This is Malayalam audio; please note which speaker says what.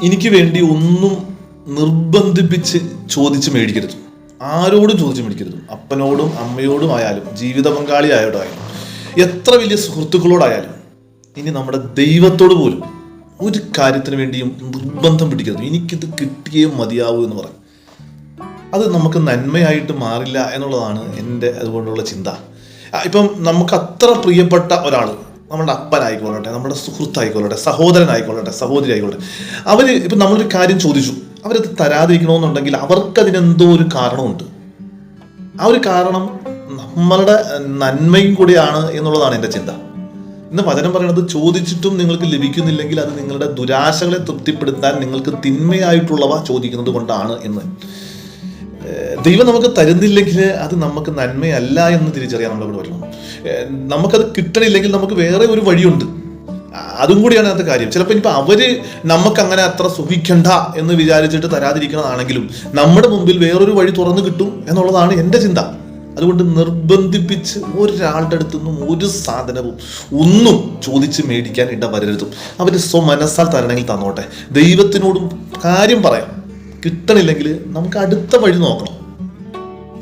Speaker 1: എനിക്ക് വേണ്ടി ഒന്നും നിർബന്ധിപ്പിച്ച് ചോദിച്ച് മേടിക്കരുത്. ആരോടും ചോദിച്ച് മേടിക്കരുത്. അപ്പനോടും അമ്മയോടും ആയാലും ജീവിത പങ്കാളി ആയാലും എത്ര വലിയ സുഹൃത്തുക്കളോടായാലും ഇനി നമ്മുടെ ദൈവത്തോട് പോലും ഒരു കാര്യത്തിന് വേണ്ടിയും നിർബന്ധം പിടിക്കരുത്. എനിക്കിത് കിട്ടിയേ മതിയാവൂ എന്ന് പറയും അത് നമുക്ക് നന്മയായിട്ട് മാറില്ല എന്നുള്ളതാണ് എന്റെ അതുകൊണ്ടുള്ള ചിന്ത. ഇപ്പം നമുക്ക് അത്ര പ്രിയപ്പെട്ട ഒരാൾ നമ്മുടെ അപ്പനായിക്കൊള്ളട്ടെ നമ്മുടെ സുഹൃത്തായിക്കൊള്ളട്ടെ സഹോദരനായിക്കൊള്ളട്ടെ സഹോദരി ആയിക്കൊള്ളട്ടെ അവർ ഇപ്പം നമ്മളൊരു കാര്യം ചോദിച്ചു അവരത് തരാതിരിക്കണമെന്നുണ്ടെങ്കിൽ അവർക്കതിനെന്തോ ഒരു കാരണമുണ്ട്. ആ ഒരു കാരണം നമ്മളുടെ നന്മയും കൂടിയാണ് എന്നുള്ളതാണ് എന്റെ ചിന്ത. ഇന്ന് വചനം പറയുന്നത് ചോദിച്ചിട്ടും നിങ്ങൾക്ക് ലഭിക്കുന്നില്ലെങ്കിൽ അത് നിങ്ങളുടെ ദുരാശകളെ തൃപ്തിപ്പെടുത്താൻ നിങ്ങൾക്ക് തിന്മയായിട്ടുള്ളവ ചോദിക്കുന്നത് കൊണ്ടാണ് എന്ന്. ദൈവം നമുക്ക് തരുന്നില്ലെങ്കിൽ അത് നമുക്ക് നന്മയല്ല എന്ന് തിരിച്ചറിയാൻ നമ്മളിവിടെ പറ്റണം. നമുക്കത് കിട്ടണില്ലെങ്കിൽ നമുക്ക് വേറെ ഒരു വഴിയുണ്ട്. അതും കൂടിയാണ് അതിനകത്ത് കാര്യം. ചിലപ്പോൾ ഇനിയിപ്പോൾ അവർ നമുക്ക് അങ്ങനെ അത്ര സുഖിക്കണ്ട എന്ന് വിചാരിച്ചിട്ട് തരാതിരിക്കണതാണെങ്കിലും നമ്മുടെ മുമ്പിൽ വേറൊരു വഴി തുറന്നു കിട്ടും എന്നുള്ളതാണ് എന്റെ ചിന്ത. അതുകൊണ്ട് നിർബന്ധിപ്പിച്ച് ഒരാളുടെ അടുത്തു നിന്നും ഒരു സാധനവും ഒന്നും ചോദിച്ച് മേടിക്കാൻ ഇട വരരുതും അവർ സ്വമനസ്സാൽ തരണമെങ്കിൽ തന്നോട്ടെ. ദൈവത്തിനോടും കാര്യം പറയാം. കിട്ടണില്ലെങ്കിൽ നമുക്ക് അടുത്ത വഴി നോക്കണം.